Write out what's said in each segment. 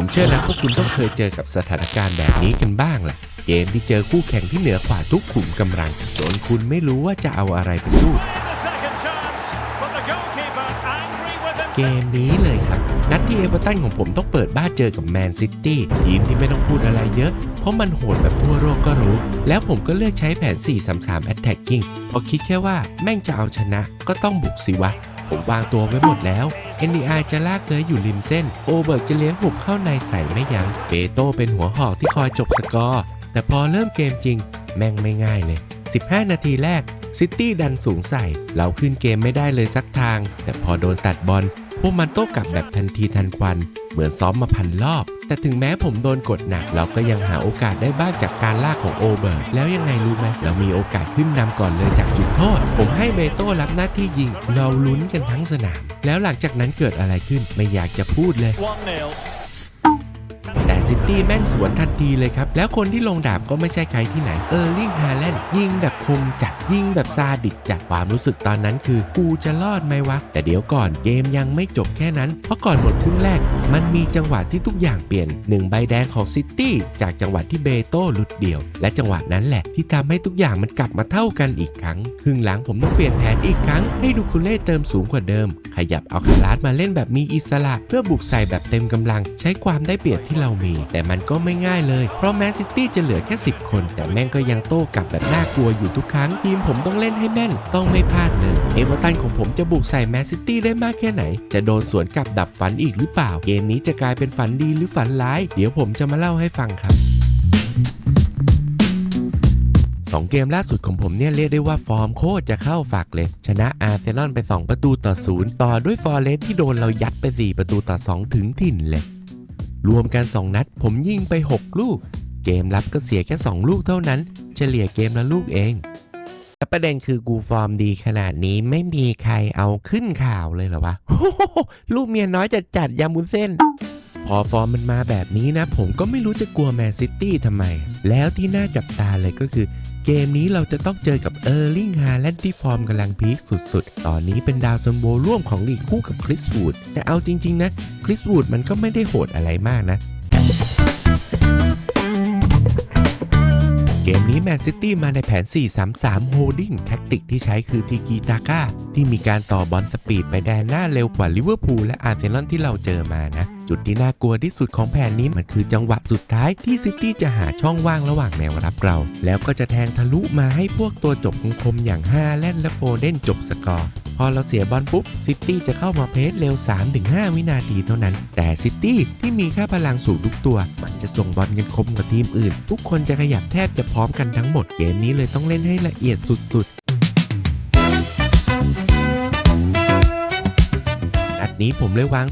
ผมเชื่อนะพวกคุณต้องเคยเจอกับสถานการณ์แบบนี้กันบ้างแหละเกมที่เจอคู่แข่งที่เหนือกว่าทุกขุมกำลังจนคุณไม่รู้ว่าจะเอาอะไรไปสู้เกมนี้เลยครับ นัดที่เอเวอร์ตันของผมต้องเปิดบ้านเจอกับแมนซิตี้ทีมที่ไม่ต้องพูดอะไรเยอะ เพราะมันโหดแบบทั่วโลกก็รู้ แล้วผมก็เลือกใช้แผน 4-3-3 attacking เพราะคิดแค่ว่าแม่งจะเอาชนะก็ต้องบุกสิวะ ผมวางตัวไว้หมดแล้ว NDI จะลากเลยอยู่ริมเส้น โอเบิร์กจะเลี้ยงหุบเข้าในใส่ไม่ยัง้งเปโต้เป็นหัวหอกที่คอยจบสกอร์ แต่พอเริ่มเกมจริง แม่งไม่ง่ายเลย 15 นาทีแรกซิตี้ดันสูงใส่ เราขึ้นเกมไม่ได้เลยสักทาง แต่พอโดนตัดบอลพวกมันโต้กลับแบบทันทีทันควัน เหมือนซ้อมมาพันรอบ แต่ถึงแม้ผมโดนกดหนัก เราก็ยังหาโอกาสได้บ้างจากการลากของโอเบิร์ตแล้วยังไงรู้ไหมเรามีโอกาสขึ้นนำก่อนเลยจากจุดโทษ ผมให้เบโต้รับหน้าที่ยิง เราลุ้นกันทั้งสนาม แล้วหลังจากนั้นเกิดอะไรขึ้นไม่อยากจะพูดเลย ซิตี้แม่งสวนทันทีเลยครับ แล้วคนที่ลงดาบก็ไม่ใช่ใครที่ไหนเออร์ลิงฮาแลนด์ยิงแบบคมจัดยิงแบบซาดิสจัดความรู้สึกตอนนั้นคือกูจะรอดไหมวะ แต่เดี๋ยวก่อนเกมยังไม่จบแค่นั้น เพราะก่อนหมดครึ่งแรก มันมีจังหวะที่ทุกอย่างเปลี่ยนหนึ่งใบแดงของซิตี้จากจังหวะที่เบโต้หลุดเดี่ยว และจังหวะนั้นแหละที่ทำให้ทุกอย่างมันกลับมาเท่ากันอีกครั้ง ครึ่งหลังผมต้องเปลี่ยนแผนอีกครั้ง ให้ดูคุเล่เติมสูงกว่าเดิม ขยับเอาคาราสมาเล่นแบบมีอิสระ เพื่อบุกใส่แบบเต็มกำลัง ใช้ความได้เปรียบที่เรามีแต่มันก็ไม่ง่ายเลย เพราะแมนซิตี้จะเหลือแค่ 10 คน แต่แม่งก็ยังโต้กลับแบบน่ากลัวอยู่ทุกครั้ง ทีมผมต้องเล่นให้แม่น ต้องไม่พลาดเลย เอเวอร์ตันของผมจะบุกใส่แมนซิตี้ได้มากแค่ไหน จะโดนสวนกลับดับฝันอีกหรือเปล่า เกมนี้จะกลายเป็นฝันดีหรือฝันร้าย เดี๋ยวผมจะมาเล่าให้ฟังครับสองเกมล่าสุดของผมเนี่ยเรียกได้ว่าฟอร์มโคตรจะเข้าฝักเลย ชนะอาร์เซนอลไป 2 ประตูต่อศูนย์ต่อด้วยฟอร์เรสที่โดนเรายัดไป 4 ประตูต่อ 2 ถึงถิ่นเลย รวมกัน 2 นัด ผมยิงไป 6 ลูก เกมรับก็เสียแค่ 2 ลูกเท่านั้น เฉลี่ยเกมละลูกเองแต่ประเด็นคือกูฟอร์มดีขนาดนี้ไม่มีใครเอาขึ้นข่าวเลยเหรอวะลูกเมียน้อยจัดจัดยำบุญเส้น พอฟอร์มมันมาแบบนี้นะ ผมก็ไม่รู้จะกลัวแมนซิตี้ทำไม แล้วที่น่าจับตาเลยก็คือ เกมนี้เราจะต้องเจอกับเออร์ลิงฮาแลนด์ที่ฟอร์มกำลังพีคสุดๆ ตอนนี้เป็นดาวซันโบร่วมของลีกคู่กับคริสวูดแต่เอาจริงๆนะ คริสวูดมันก็ไม่ได้โหดอะไรมากนะ กมนี้แมนซิตี้มาในแผน 4-3-3 Holding แท็กติกที่ใช้คือทีกีตาก้าที่มีการต่อบอลสปีดไปแดนหน้าเร็วกว่าลิเวอร์พูลและอาร์เซนอลที่เราเจอมานะ จุดที่น่ากลัวที่สุดของแผนนี้มันคือจังหวะสุดท้ายที่ซิตี้จะหาช่องว่างระหว่างแนวรับเรา แล้วก็จะแทงทะลุมาให้พวกตัวจบคมๆอย่างฮาแลนและโฟเดนจบสกอร์ พอเราเสียบอลปุ๊บซิตี้จะเข้ามาเพรสเร็ว 3-5 วินาทีเท่านั้น แต่ซิตี้ที่มีค่าพลังสูงทุกตัว มันจะส่งบอลกันคมกว่าทีมอื่น ทุกคนจะขยับแทบจะพร้อมกันทั้งหมดเกมนี้เลยต้องเล่นให้ละเอียดสุดๆนัดนี้ผมเลยวาง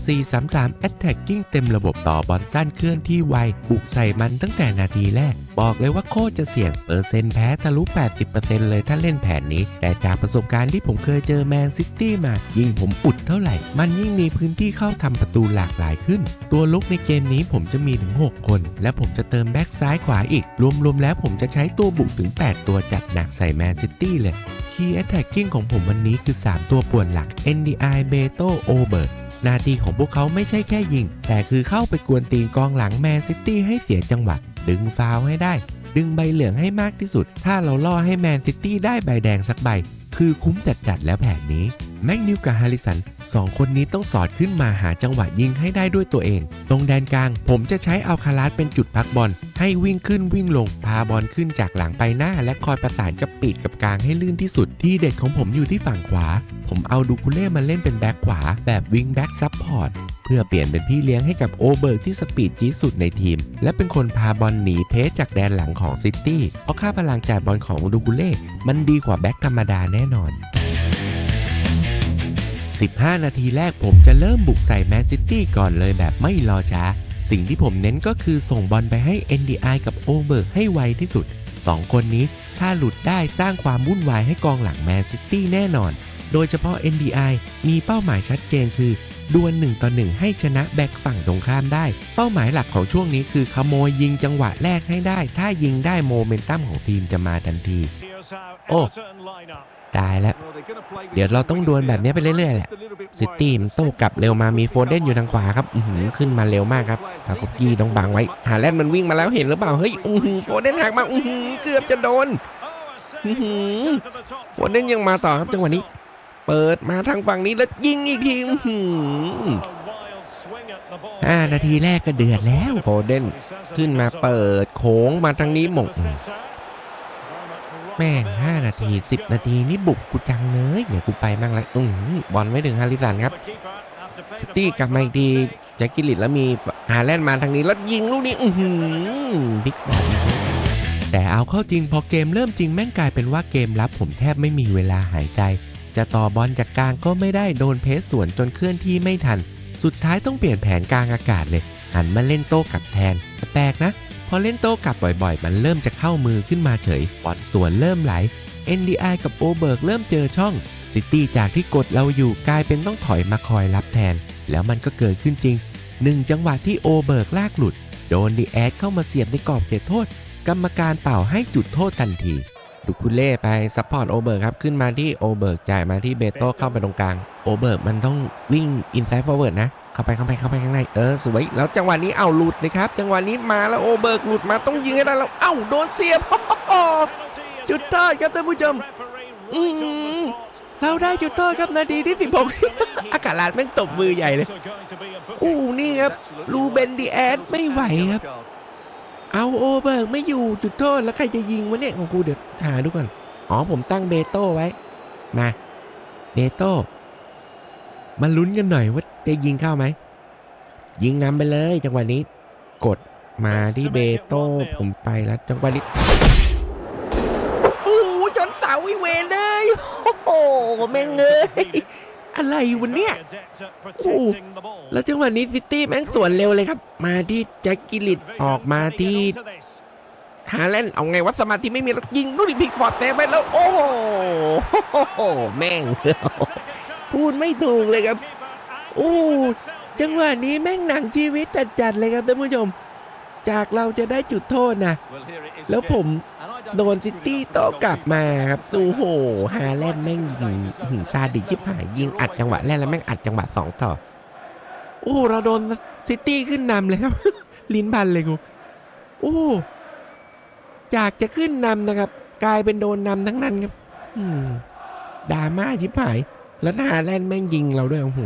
4-3-3 attacking เต็มระบบต่อบอลสั้นเคลื่อนที่ไว บุกใส่มันตั้งแต่นาทีแรก บอกเลยว่าโคตรจะเสี่ยงเปอร์เซ็นต์แพ้ทะลุ 80%เลยถ้าเล่นแผนนี้ แต่จากประสบการณ์ที่ผมเคยเจอแมนซิตี้มา ยิ่งผมอุดเท่าไหร่ มันยิ่งมีพื้นที่เข้าทำประตูหลากหลายขึ้น ตัวลุกในเกมนี้ผมจะมีถึง 6 คน และผมจะเติมแบ็กซ้ายขวาอีก รวมๆแล้วผมจะใช้ตัวบุกถึง 8 ตัวจัดหนักใส่แมนซิตี้เลย Key Attacking ของผมวันนี้คือ 3 ตัวป่วนหลัก NDI Beto o b e r หน้าที่ของพวกเขาไม่ใช่แค่ยิง แต่คือเข้าไปกวนตีนกองหลังแมนซิตี้ให้เสียจังหวะ ดึงฟาวให้ได้ ดึงใบเหลืองให้มากที่สุด ถ้าเราล่อให้แมนซิตี้ได้ใบแดงสักใบ คือคุ้มจัดๆแล้วแผนนี้ แม็กนิวกับฮาริสันสองคนนี้ต้องสอดขึ้นมาหาจังหวะยิงให้ได้ด้วยตัวเอง ตรงแดนกลาง ผมจะใช้เอาคาราสเป็นจุดพักบอล ให้วิ่งขึ้นวิ่งลง พาบอลขึ้นจากหลังไปหน้า และคอยประสานกับปีกกับกลางให้ลื่นที่สุด ที่เด็ดของผมอยู่ที่ฝั่งขวา ผมเอาดูคุเล่มาเล่นเป็นแบ็คขวา แบบวิงแบ็กซับพอร์ตเพื่อเปลี่ยนเป็นพี่เลี้ยงให้กับโอเบิร์กที่สปีดจี๊ดสุดในทีม และเป็นคนพาบอลหนีเพสจากแดนหลังของซิตี้เพราะค่าพลังจ่ายบอลของดูกุเล่มันดีกว่าแบ็คธรรมดาแน่นอน 15 นาทีแรกผมจะเริ่มบุกใส่แมนซิตี้ก่อนเลยแบบไม่รอช้า สิ่งที่ผมเน้นก็คือส่งบอลไปให้ NDI กับโอเบิร์กให้ไวที่สุด 2 คนนี้ถ้าหลุดได้สร้างความวุ่นวายให้กองหลังแมนซิตี้แน่นอน โดยเฉพาะ NDI มีเป้าหมายชัดเจนคือดวล1ต่อ1ให้ชนะแบ็กฝั่งตรงข้ามได้ เป้าหมายหลักของช่วงนี้คือขโมยยิงจังหวะแรกให้ได้ ถ้ายิงได้โมเมนตัมของทีมจะมาทันที Here's how ตายแล้ว เดี๋ยวเราต้องดวลแบบนี้ไปเรื่อยๆแหละซิตี้มันโต้กลับเร็วมามีโฟเดนอยู่ทางขวาครับอือหือขึ้นมาเร็วมากครับทากกี้ต้องบังไว้ หาแลนด์มันวิ่งมาแล้วเห็นหรือเปล่า เฮ้ยอือหือโฟเดนหักมาอือหือเกือบจะโดนโฟเดนยังมาต่อครับจังหวะนี้ เปิดมาทางฝั่งนี้แล้วยิงอีกทีอื้อหือ A wild swing at the ball. ห้านาทีแรกก็เดือดแล้วโฟเดนขึ้นมาเปิดโค้งมาทางนี้หมง แม่ง5นาที 10 นาทีนี่บุกกูจังเลยเนี่ยกูไปมั่งแล้วอือหือบอลไม่ถึงฮาริสันครับซิตี้กลับมาอีกทีแจ็คกิลิตแล้วมีฮาแลนด์มาทางนี้แล้วยิงลูกนี้อือหือบิ๊กฟอร์แต่เอาเข้าจริงพอเกมเริ่มจริงแม่งกลายเป็นว่าเกมรับผมแทบไม่มีเวลาหายใจ จะต่อบอลจากกลางก็ไม่ได้โดนเพสสวนจนเคลื่อนที่ไม่ทัน สุดท้ายต้องเปลี่ยนแผนกลางอากาศเลย หันมาเล่นโต้กลับแทนแปลกนะ พอเล่นโต้กลับบ่อยๆ มันเริ่มจะเข้ามือขึ้นมาเฉยบอลสวนเริ่มไหล NDI กับโอเบิร์กเริ่มเจอช่องซิตี้จากที่กดเราอยู่กลายเป็นต้องถอยมาคอยรับแทน แล้วมันก็เกิดขึ้นจริงหนึ่งจังหวะที่โอเบิร์กลากหลุด โดนดีแอดเข้ามาเสียบในกรอบเขตโทษ กรรมการเป่าให้จุดโทษทันที ดูคุเล่ไปซัพพอร์ตโอเบิร์กครับ ขึ้นมาที่โอเบิร์กจ่ายมาที่เบโต้เข้าไปตรงกลางโอเบิร์กมันต้องวิ่งอินไซด์ฟอร์เวิร์ดนะ เข้าไปเข้าไปเข้าไปข้างในเออสวยแล้วจังหวะนี้เอาหลุดเลยครับจังหวะนี้มาแล้วโอเบิร์กหลุดมาต้องยิงให้ได้แล้วเอ้าโดนเสียบจุดโทษครับท่านผู้ชมอืมเราได้จุดโทษครับนาทีที่16อากาศลาดแม่งตบมือใหญ่เลยอู้นี่ครับลูเบนดีแอดไม่ไหวครับ เอาโอเบิร์กไม่อยู่จุดโทษแล้วใครจะยิงวะเนี่ยของกูเดี๋ยวหาดูก่อนอ๋อผมตั้งเบโต้ไว้มาเบโต้ มาลุ้นกันหน่อยว่าจะยิงเข้าไหม ยิงนำไปเลย จังหวะนี้ กดมาที่เบโต้ผมไปแล้วจังหวะนี้โอ้โหจนเสาวิเวนเลยโอ้โหแม่งเอ้ยอะไรวะเนี่ยโอ้แล้วจังหวะนี้ซิตี้แม่งสวนเร็วเลยครับ มาที่แจ็คกิลิตออกมาที่ฮาแลนด์เอาไงวะสมาธิไม่มีแล้วยิงลูกนี้พิกฟอร์ดเตะไปแล้ว โอ้โหแม่ง พูดไม่ถูกเลยครับโอ้จังหวะนี้แม่งหนังชีวิตจัดๆเลยครับท่านผู้ชม จากเราจะได้จุดโทษนะ แล้วผมโดนซิตี้โตกลับมาครับโอ้โหฮาแลนด์แม่งยิงซาดิจิบหายยิงอัดจังหวะแรกแล้วแม่งอัดจังหวะสองต่อ โอ้ เราโดนซิตี้ขึ้นนำเลยครับ ลิ้นพันเลยกู โอ้ จากจะขึ้นนำนะครับ กลายเป็นโดนนำทั้งนั้นครับดราม่าชิบหาย แล้วฮาแลนด์แม่งยิงเราด้วยโอ้โห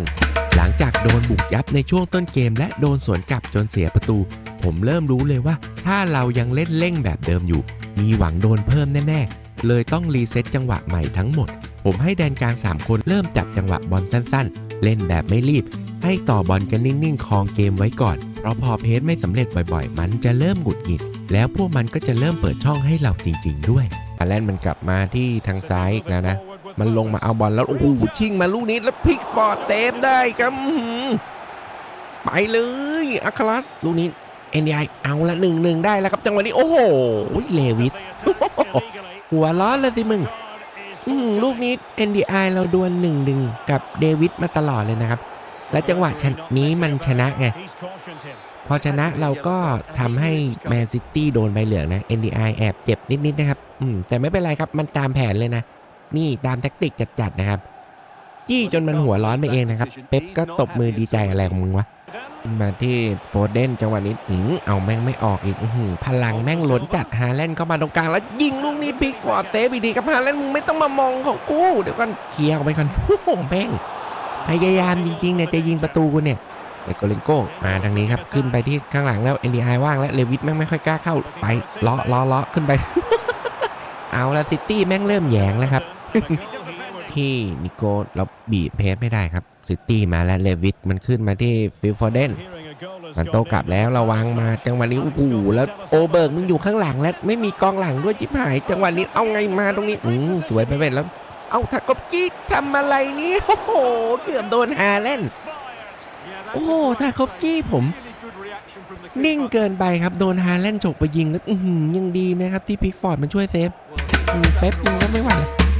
หลังจากโดนบุกยับในช่วงต้นเกม และโดนสวนกลับจนเสียประตู ผมเริ่มรู้เลยว่า ถ้าเรายังเล่นเร่งแบบเดิมอยู่ มีหวังโดนเพิ่มแน่ๆ เลยต้องรีเซ็ตจังหวะใหม่ทั้งหมด ผมให้แดนกลาง 3 คนเริ่มจับจังหวะบอลสั้นๆ เล่นแบบไม่รีบ ให้ต่อบอลกันนิ่งๆคลองเกมไว้ก่อน เพราะพอเพจไม่สำเร็จบ่อยๆ มันจะเริ่มหงุดหงิด แล้วพวกมันก็จะเริ่มเปิดช่องให้เราจริง ๆ ด้วยอาแลนด์มันกลับมาที่ทางซ้ายอีกแล้วนะ มันลงมาเอาบอลแล้วโอ้โหชิงมาลูกนี้แล้วพลิกฟอร์ดเซฟได้ครับไปเลยอัคลัสลูกนี้ NDI เอาละหนึ่งหนึ่งได้แล้วครับจังหวะนี้ โอ้โหเลวิสหัวร้อนเลยสิมึงลูกนี้ NDI เราดวลหนึ่งหนึ่งกับเดวิดมาตลอดเลยนะครับ และจังหวะชนนี้มันชนะไง พอชนะเราก็ทำให้แมนซิตี้โดนใบเหลืองนะ NDI แอบเจ็บนิดๆนะครับ อืมแต่ไม่เป็นไรครับ มันตามแผนเลยนะ นี่ตามแท็กติกจัดๆนะครับ จี้จนมันหัวร้อนไปเองนะครับ เป๊ปก็ตบมือดีใจอะไรของมึงวะ มาที่โฟเดนจังหวะนี้อืมเอาแม่งไม่ออกอีกอื้อหืพลังแม่งล้นจัดฮาแลนด์เข้ามาตรงกลางแล้วยิงลูกนี้พิกฟอร์ดเซฟอีกทีครับฮาแลนด์มึงไม่ต้องมามองของกูเดี๋ยวก่อนเคลียร์ออกไปก่อนโอ้โหแม่งพยายามจริงๆเนี่ยจะยิงประตูกูเนี่ยเลโกเลนโก้มาทางนี้ครับขึ้นไปที่ข้างหลังแล้ว NDI ว่างแล้วเลวิทแม่งไม่ค่อยกล้าเข้าไปเลาะเลาะเลาะขึ้นไป เอาละซิตี้แม่งเริ่มแยงแล้วครับ ที่นิโก้เราบีบเพสไม่ได้ครับซิตี้มาแล้วเลวิทมันขึ้นมาที่ฟิลฟอร์เดนมันโตกลับแล้วระวังมาจังหวะนี้โอ้โหแล้วโอเบิร์กมึงอยู่ข้างหลังแล้วไม่มีกองหลังด้วยจิบหาย จังหวะนี้เอาไงมาตรงนี้อืมสวยไปเว้ยแล้ว เอาถักกบกี้ทำอะไรนี่โอ้โหเกือบโดนฮาเล่นโอ้โหถักกบกี้ผม นิ่งเกินไปครับโดนฮาแลนด์ฉกไปยิงแล้วยังดีนะครับที่พิกฟอร์ดมันช่วยเซฟเป๊ปมึงก็ไม่ไหว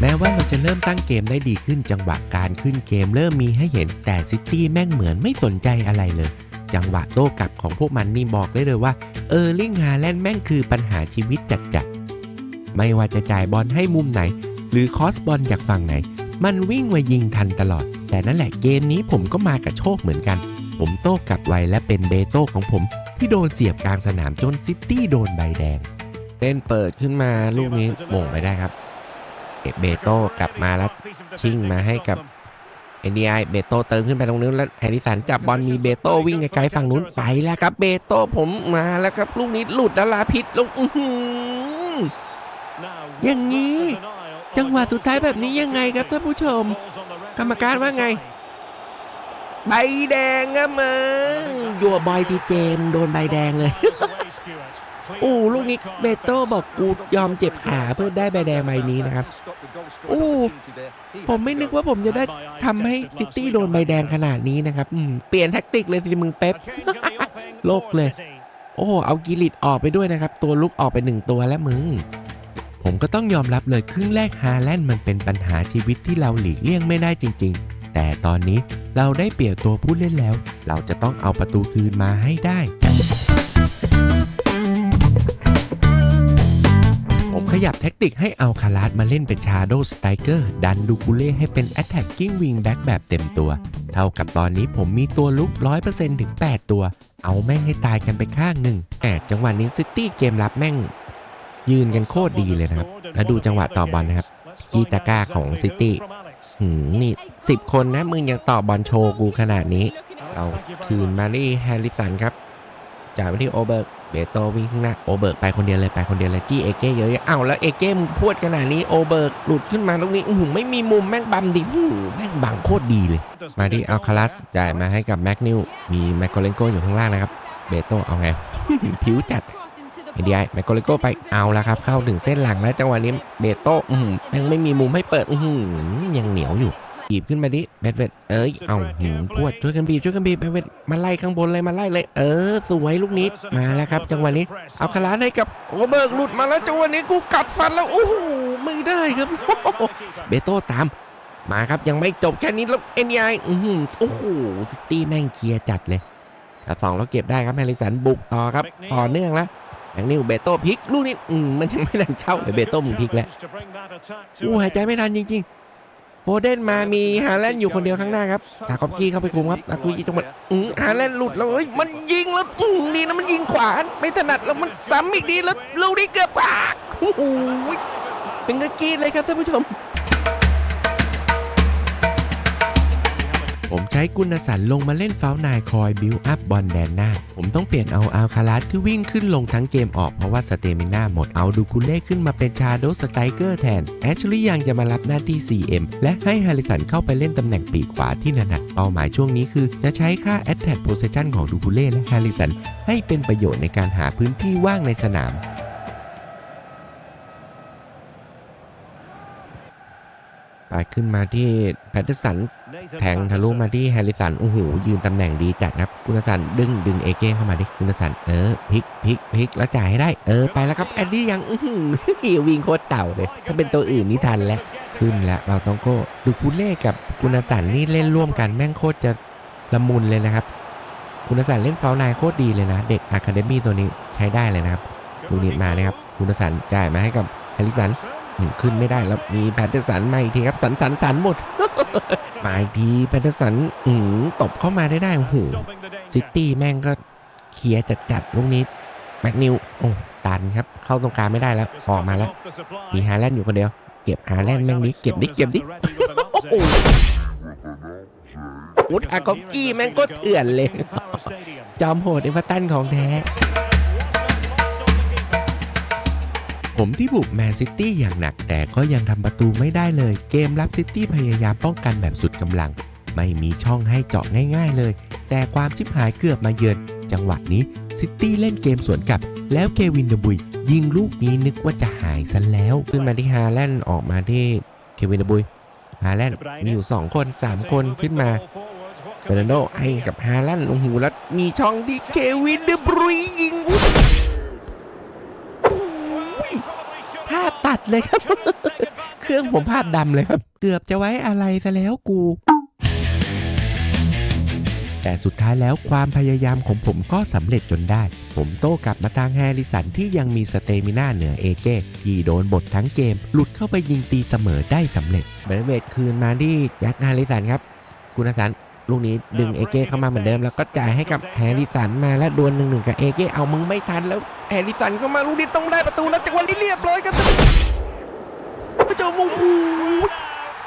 แม้ว่าเราจะเริ่มตั้งเกมได้ดีขึ้นจังหวะการขึ้นเกมเริ่มมีให้เห็นแต่ซิตี้แม่งเหมือนไม่สนใจอะไรเลย จังหวะโต้กลับของพวกมันนี่บอกได้เลยว่า เออร์ลิงฮาแลนด์แม่งคือปัญหาชีวิตจัดๆ ไม่ว่าจะจ่ายบอลให้มุมไหน หรือคอสบอลจากฝั่งไหน มันวิ่งมายิงทันตลอด แต่นั่นแหละเกมนี้ผมก็มากับโชคเหมือนกัน ผมโต้กลับไวและเป็นเบโต้ของผม ที่โดนเสียบกลางสนามจนซิตี้โดนใบแดงเล่นเปิดขึ้นมาลูกนี้โมงไปได้ครับ เบโต้กลับมาแล้วชิ่งมาให้กับ NDI เบโต้เติมขึ้นไปตรงนู้นแล้วแฮริสันจับบอลมีเบโต้วิ่งไกลๆฝั่งนู้นไปแล้วครับเบโต้ผมมาแล้วครับลูกนี้หลุดแล้วลาพิษลงอื้ออย่างนี้ จังหวะสุดท้ายแบบนี้ยังไงครับท่านผู้ชม กรรมการว่าไงใบแดงอะมึงยัวบอยทีเจมโดนใบแดงเลย อู้ลูกนี้เบโต้บอกกูยอมเจ็บขาเพื่อได้ใบแดงใบนี้นะครับอู้ผมไม่นึกว่าผมจะได้ทำให้ซิตี้โดนใบแดงขนาดนี้นะครับอืมเปลี่ยนแท็กติกเลยสิมึงเป๊ปโลกเลย โอ้เอากิริตออกไปด้วยนะครับ ตัวลุกออกไปหนึ่งตัวแล้วมึงผมก็ต้องยอมรับเลยครึ่งแรกฮาแลนด์มันเป็นปัญหาชีวิตที่เราหลีกเลี่ยงไม่ได้จริง ๆ แต่ตอนนี้เราได้เปรียบตัวผู้เล่นแล้ว เราจะต้องเอาประตูคืนมาให้ได้ ยับแท็กติกให้เอาคาราสมาเล่นเป็นชาโดสไตเกอร์ดันดูกูเล่ให้เป็น Attacking Wing Back แบบเต็มตัว เท่ากับตอนนี้ผมมีตัวลุก 100%ถึง 8 ตัว เอาแม่งให้ตายกันไปข้างหนึ่งแอบจังหวะนี้ซิตี้เกมรับแม่ง ยืนกันโคตรดีเลยนะครับ แล้วดูจังหวะต่อบอลนะครับคีตาก้าของซิตี้หืมนี่สิบคนนะมึงยังต่อบอลโชว์กูขนาดนี้ เอาคืนมาที่แฮร์ริสันครับจ่ายไปที่โอเบิร์ก เบโตวิ่งข้างหน้าโอเบิร์กไปคนเดียวเลยไปคนเดียวเลยจี้เอเก้เยอะๆเอ้าแล้วเอเก้มึงพวดขนาดนี้โอเบิร์กหลุดขึ้นมาตรงนี้อือหือไม่มีมุมแม่งบัมดิหือแม่งบังโคตรดีเลย มาที่อัลคาลัสจ่ายมาให้กับแม็กนิวมีแมคโคเลนโกอยู่ข้างล่างนะครับเบโตเอาไงผิวจัดไอเดียแมคโคเลนโกไปเอาแล้วครับเข้าถึงเส้นหลังแล้วจังหวะนี้เบโตอือหือแม่งไม่มีมุมให้เปิดอือหือยังเหนียวอยู่ บีบขึ้นมาดิแบดเวดเอ้ยเอาหืมพวดช่วยกันบีบช่วยกันบีบแบดเวดมาไล่ข้างบนเลยมาไล่เลย เออ สวยลูกนี้มาแล้วครับ จังหวะนี้ เอาคาราให้กับโอเบิร์กหลุดมาแล้วจังหวะนี้กูกัดฟันแล้วโอ้โหไม่ได้ครับเบโต้ตามมาครับยังไม่จบแค่นี้แล้วเอ็นไออือหือโอ้โหซิตี้แม่งเคลียร์จัดเลยแต่สองแล้วเก็บได้ครับแฮร์ริสันบุกต่อครับต่อเนื่องแล้วอย่างนี้เบโต้พลิกลูกนี้อืมมันยังไม่ดันเข้าเลยเบโต้มึงพลิกแล้วอู้หายใจไม่ทันจริงๆ โฟเดนมามีฮาแลนด์อยู่คนเดียวข้างหน้าครับตาคอบกี้เข้าไปคุมครับตาคอบกี้จังหวะอือฮาแลนด์หลุดแล้วเฮ้ยมันยิงแล้วอือดีนะมันยิงขวาไม่ถนัดแล้วมันซ้ำอีกดีแล้วลูกนี้เกือบปากโอ้โหเป็นกระกรีดเลยครับท่านผู้ชม ผมใช้กุนสันลงมาเล่นฟาวนายคอยบิลอัพบอลแดนหน้า ผมต้องเปลี่ยนเอาอัลคาลัสที่วิ่งขึ้นลงทั้งเกมออกเพราะว่าสเตมิน่าหมดเอาดูคูเล่ขึ้นมาเป็นชาโดสไตเกอร์แทน แอชลีย์ยังจะมารับหน้าที่ CM และให้ฮาริสันเข้าไปเล่นตำแหน่งปีกขวาที่ถนัดเป้าหมายช่วงนี้คือ จะใช้ค่า Attack Possession ของดูคูเล่และฮาริสันให้เป็นประโยชน์ในการหาพื้นที่ว่างในสนาม ไปขึ้นมาที่แพทเทอร์สันแทงทะลุมาที่แฮร์ริสันโอ้โหยืนตำแหน่งดีจัดครับคุณสันดึงดึงเอเก้เข้ามาดิคุณสันเออพลิกพลิกพลิกแล้วจ่ายให้ได้เออไปแล้วครับแอนดี้ยังอื้อวิ่งโคตรเต่าเลยถ้าเป็นตัวอื่นนี่ทันแล้วขึ้นแล้วเราต้องโก้ดูคุณเล่กับคุณสันนี่เล่นร่วมกันแม่งโคตรจะละมุนเลยนะครับ คุณสันเล่นเฟาล์นายโคตรดีเลยนะ เด็กอะคาเดมี่ตัวนี้ใช้ได้เลยนะครับลูนี้มานะครับคุณสันจ่ายมาให้กับแฮร์ริสัน ขึ้นไม่ได้แล้วมีแพทเทอร์สันมาอีกทีครับสันสันสันหมดมาอีกทีแพทเทอร์สันอืตบเข้ามาได้ได้โอ้โหซิตี้แม่งก็เคลียร์จัดจัดๆลูกนี้แม็กนิวโอ้ตันครับ เข้าตรงกลางไม่ได้แล้วออกมาแล้ว มีฮาแลนด์อยู่คนเดียว เก็บฮาแลนด์แม่งดิเก็บดิเก็บดิโอ้โหอุดอากอบกี้แม่งก็เถื่อนเลย จอมโหดเอเวอร์ตันของแท้ ผมที่บุกแมนซิตี้อย่างหนักแต่ก็ยังทำประตูไม่ได้เลย เกมรับซิตี้พยายามป้องกันแบบสุดกำลัง ไม่มีช่องให้เจาะง่าย ๆ เลย แต่ความชิบหายเกือบมาเยือน จังหวะนี้ซิตี้เล่นเกมสวนกลับ แล้วเควินเดบุย ยิงลูกนี้นึกว่าจะหายซะแล้ว ขึ้นมาที่ฮาแลนด์ออกมาที่เควินเดบุยฮาแลนด์มีอยู่ 2 คน 3 คนขึ้นมาเฟรนันโดให้กับฮาแลนด์โอ้โหแล้วมีช่องที่เควินเดบุยยิงอุ๊ยโอ้ยภาพ ตัดเลยครับ เครื่องผมภาพดำเลยครับ เกือบจะไว้อะไรซะแล้วกู แต่สุดท้ายแล้วความพยายามของผมก็สำเร็จจนได้ ผมโต้กลับมาทางแฮร์ริสันที่ยังมีสเตมิน่าเหนือเอเก้ที่โดนบททั้งเกม หลุดเข้าไปยิงตีเสมอได้สำเร็จเบรเวตคืนมาที่แจ็คแฮร์ริสันครับ คุณสันลูกนี้ดึงเอเก้เข้ามาเหมือนเดิมแล้วก็จ่ายให้กับแฮร์ริสันมาแล้วดวลหนึ่งหนึ่งกับเอเก้เอามึงไม่ทันแล้ว แฮร์ริสันก็มาลูกนี้ต้องได้ประตูแล้วจังหวะนี้เรียบร้อยครันผู้ชมโอ้โห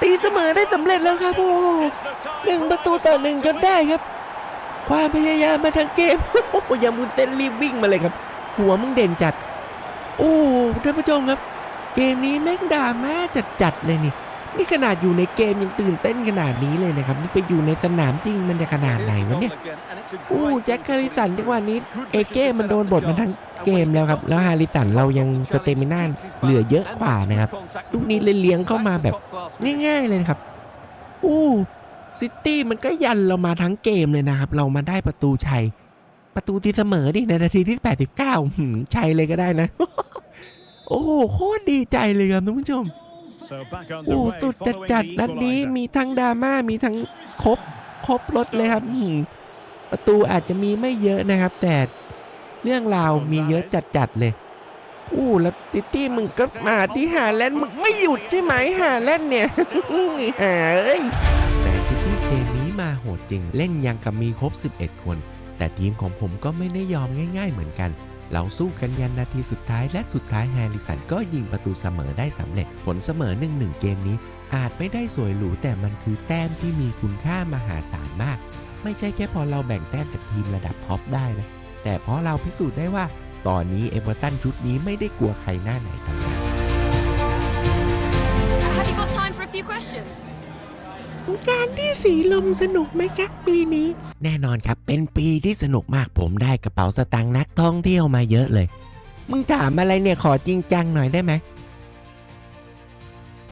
ตีเสมอได้สำเร็จแล้วครับโอ้หนึ่งประตูต่อหนึ่งจนได้ครับ ความพยายามมาทั้งเกมโอ้ยามุนเส้นรีบวิ่งมาเลยครับ หัวมึงเด่นจัด โอ้ท่านผู้ชมครับ เกมนี้แม่งดราม่าจัดๆเลยนี่ นี่ขนาดอยู่ในเกมยังตื่นเต้นขนาดนี้เลยนะครับ นี่ไปอยู่ในสนามจริงมันจะขนาดไหนวะเนี่ยอู้แจ็คคาริสันจังหวะนี้เอเก้มันโดนบทมาทั้งเกมแล้วครับ แล้วฮาริสันเรายังสเตมิน่าเหลือเยอะกว่านะครับลูกนี้เลยเลี้ยงเข้ามาแบบง่าย ๆเลยครับ อู้ซิตี้มันก็ยันเรามาทั้งเกมเลยนะครับ เรามาได้ประตูชัย ประตูที่เสมอดิในนาทีที่ 89หืมชัยเลยก็ได้นะ โอ้โหโคตรดีใจเลยครับท่านผู้ชม โอ้สุดจัดจัดๆนัดนี้มีทั้งดราม่ามีทั้งครบครบรถเลยครับอื้อหือประตูอาจจะมีไม่เยอะนะครับ แต่เรื่องราวมีเยอะจัดจัดๆเลยอู้แล้วติตี้มึงก็มาที่หาแลนด์มึงไม่หยุดใช่ไหมหาแลนด์เนี่ยหาเอ้ยแมนซิตี้เกมนี้มาโหดจริงเล่นยังกับมีครบ 11 คน แต่ทีมของผมก็ไม่ได้ยอมง่าย ๆ เหมือนกัน เราสู้กันยันนาทีสุดท้ายและสุดท้ายแฮร์ริสันก็ยิงประตูเสมอได้สำเร็จ ผลเสมอ 1-1 เกมนี้ อาจไม่ได้สวยหรูแต่มันคือแต้มที่มีคุณค่ามหาศาลมาก ไม่ใช่แค่พอเราแบ่งแต้มจากทีมระดับท็อปได้นะ แต่เพราะเราพิสูจน์ได้ว่า ตอนนี้เอเวอร์ตันชุดนี้ไม่ได้กลัวใครหน้าไหนทั้งนั้น Have you got time for a few questions? การที่สีลมสนุกไหมครับปีนี้ แน่นอนครับ เป็นปีที่สนุกมากผมได้กระเป๋าสตางค์นักท่องเที่ยวมาเยอะเลย มึงถามอะไรเนี่ยขอจริงจังหน่อยได้ไหม